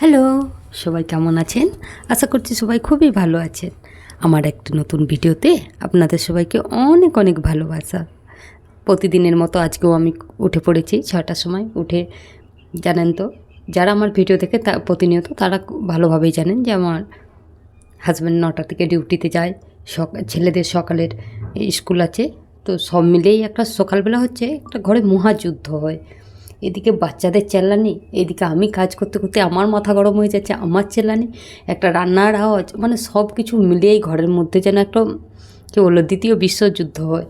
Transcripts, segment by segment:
Hello, সবাই কেমন আছেন? আশা করছি সবাই খুবই ভালো আছেন। আমার একটি নতুন ভিডিওতে আপনাদের সবাইকে অনেক অনেক ভালোবাসা। প্রতিদিনের মতো আজকেও আমি উঠে পড়েছি ছটার সময়, উঠে জানেন তো, যারা আমার ভিডিও দেখে তা প্রতিনিয়ত তারা ভালোভাবেই জানেন যে আমার হাজব্যান্ড নটা থেকে ডিউটিতে যায়, সক, ছেলেদের সকালের স্কুল আছে। তো সব মিলেই একটা সকালবেলা হচ্ছে একটা ঘরে মহাযুদ্ধ হয়। এদিকে বাচ্চাদের চেল্লানি, এদিকে আমি কাজ করতে করতে আমার মাথা গরম হয়ে যাচ্ছে, আমার চেল্লানি, একটা রান্নার আওয়াজ মানে সব কিছু মিলিয়েই ঘরের মধ্যে যেন একটা, কী বলল দ্বিতীয় বিশ্বযুদ্ধ হয়।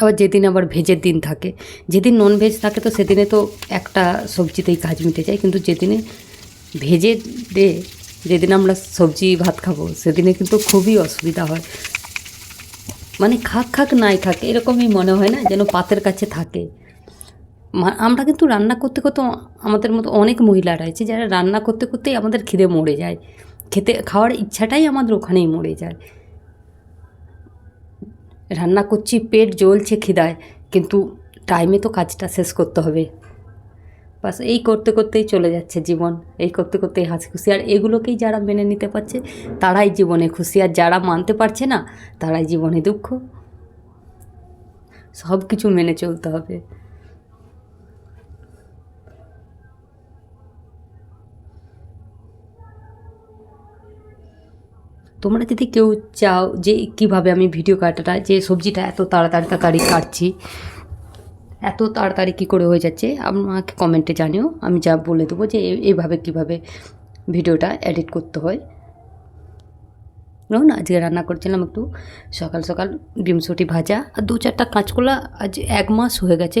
আবার যেদিন আবার ভেজের দিন থাকে, যেদিন নন ভেজ থাকে তো সেদিনে তো একটা সবজিতেই কাজ মিটে যায়, কিন্তু যেদিনে ভেজে দে যেদিন আমরা সবজি ভাত খাব, সেদিনে কিন্তু খুবই অসুবিধা হয়। মানে খাক খাক নাই খাক, এরকমই মনে হয় না যেন পাতের কাছে থাকে। আমরা কিন্তু রান্না করতে করতে আমাদের মতো অনেক মহিলারা আছে যারা রান্না করতে করতেই আমাদের খিদে মরে যায়। খেতে, খাওয়ার ইচ্ছাটাই আমাদের ওখানেই মরে যায়। রান্না করছি, পেট জ্বলছে খিদায়, কিন্তু টাইমে তো কাজটা শেষ করতে হবে। বাস এই করতে করতেই চলে যাচ্ছে জীবন, এই করতে করতেই হাসি খুশি। আর এগুলোকেই যারা মেনে নিতে পারছে, তারাই জীবনে খুশি। আর যারা মানতে পারছে না, তারাই জীবনে দুঃখ। সব কিছু মেনে চলতে হবে। তোমরা যদি কেউ চাও যে কীভাবে আমি ভিডিও কাটাটা, যে সবজিটা এত তাড়াতাড়ি তাড়াতাড়ি কাটছি এত তাড়াতাড়ি কী করে হয়ে যাচ্ছে? আমাকে কমেন্টে জানিও। আমি যা বলে দেবো যে এইভাবে কীভাবে ভিডিওটা এডিট করতে হয়। না আজকে রান্না করছিলাম একটু সকাল সকাল ডিমসুটি ভাজা। আর দু চারটা কাঁচকলা আজ এক মাস হয়ে গেছে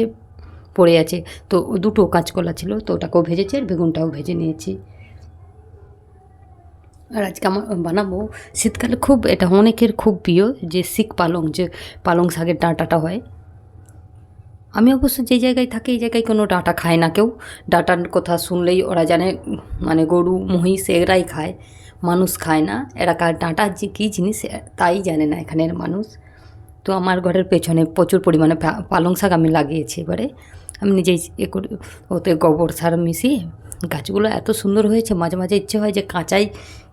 পড়ে আছে। তো দুটো কাঁচকলা ছিল, তো ওটাকেও ভেজেছি আর বেগুনটাও ভেজে নিয়েছি। আর আজকে আমার বানাবো শীতকালে খুব, এটা অনেকের খুব প্রিয় যে শিখ পালং, যে পালং শাকের ডাঁটাটা হয়। আমি অবশ্য যে জায়গায় থাকি, এই জায়গায় কোনো ডাটা খায় না কেউ। ডাটার কথা শুনলেই ওরা জানে মানে গরু, মহিষ এরাই খায়, মানুষ খায় না। এরা কার ডাঁটা যে কী জিনিস তাই জানে না এখানের মানুষ। তো আমার ঘরের পেছনে প্রচুর পরিমাণে পালং শাক আমি লাগিয়েছি এবারে। আমি নিজেই এ করি, ওতে গোবর সার মিশিয়ে, গাছগুলো এত সুন্দর হয়েছে, মাঝে মাঝে ইচ্ছে হয় যে কাঁচাই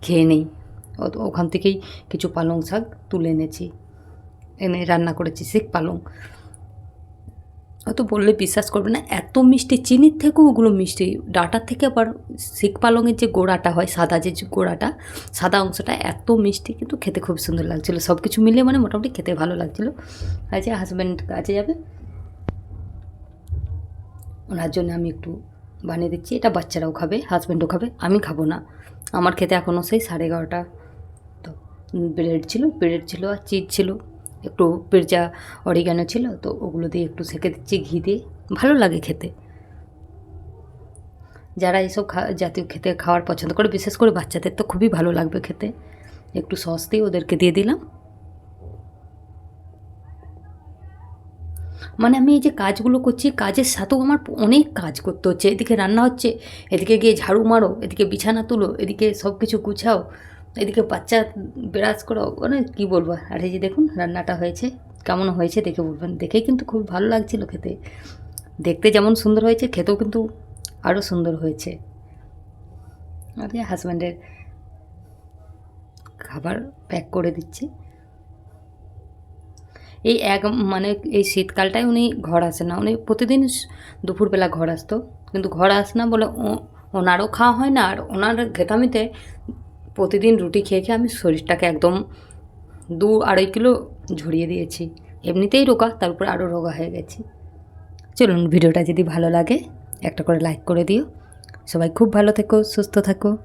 খেয়ে নেই। ওখান থেকেই কিছু পালং শাক তুলে এনেছি। এনে রান্না করেছি শিখ পালং। হয়তো বললে বিশ্বাস করবে না, এত মিষ্টি চিনির থেকেও ওগুলো মিষ্টি। ডাটার থেকে আবার শিখ পালংয়ের যে গোড়াটা হয়, সাদা যে গোড়াটা, সাদা অংশটা এত মিষ্টি কিন্তু খেতে খুব সুন্দর লাগছিল। সব কিছু মিলে মানে মোটামুটি খেতে ভালো লাগছিল। যে হাজব্যান্ড কাজে যাবে, ওনার জন্য আমি একটু বানিয়ে দিচ্ছি। এটা বাচ্চারাও খাবে হাজব্যান্ডও খাবে, আমি খাব না। আমার খেতে এখনও সেই সাড়ে এগারোটা, তো ব্রেড ছিল ব্রেড ছিল আর চিজ ছিল। একটু পেঁচা অরিগানো ছিল, তো ওগুলো দিয়ে একটু সেঁকে দিচ্ছি, ঘি দিয়ে। ভালো লাগে খেতে। যারা এইসব খা, জাতীয় খেতে খাওয়ার পছন্দ করে, বিশেষ করে বাচ্চাদের, তো খুবই ভালো লাগবে খেতে। একটু সস দিয়ে ওদেরকে দিয়ে দিলাম। মানে আমি এই যে কাজগুলো করছি, কাজের সাথেও আমার অনেক কাজ করতে হচ্ছে। এদিকে রান্না হচ্ছে, এদিকে গিয়ে ঝাড়ু মারো, এদিকে বিছানা তুলো, এদিকে সব কিছু গুছাও। এদিকে বাচ্চা বিরাজ করো মানে কী বলব? আর এই যে দেখুন, রান্নাটা হয়েছে। কেমন হয়েছে দেখে বলবেন। দেখেই কিন্তু খুব ভালো লাগছিল খেতে। দেখতে যেমন সুন্দর হয়েছে, খেতেও কিন্তু আরও সুন্দর হয়েছে। আর হাজব্যান্ডের খাবার প্যাক করে দিচ্ছি। এই এক মানে এই শীতকালটায় উনি ঘর আসে না। উনি প্রতিদিন দুপুরবেলা ঘর আসতো। কিন্তু ঘর আস না বলে ওনারও খাওয়া হয় না। আর ওনার ঘেটামিতে প্রতিদিন রুটি খেয়ে খেয়ে আমি শরীরটাকে একদম দু আড়াই কিলো ঝরিয়ে দিয়েছি। এমনিতেই রোগা, তারপর আরও রোগা হয়ে গেছি। চলুন ভিডিওটা যদি ভালো লাগে একটা করে লাইক করে দিও। সবাই খুব ভালো থেকো, সুস্থ থাকো।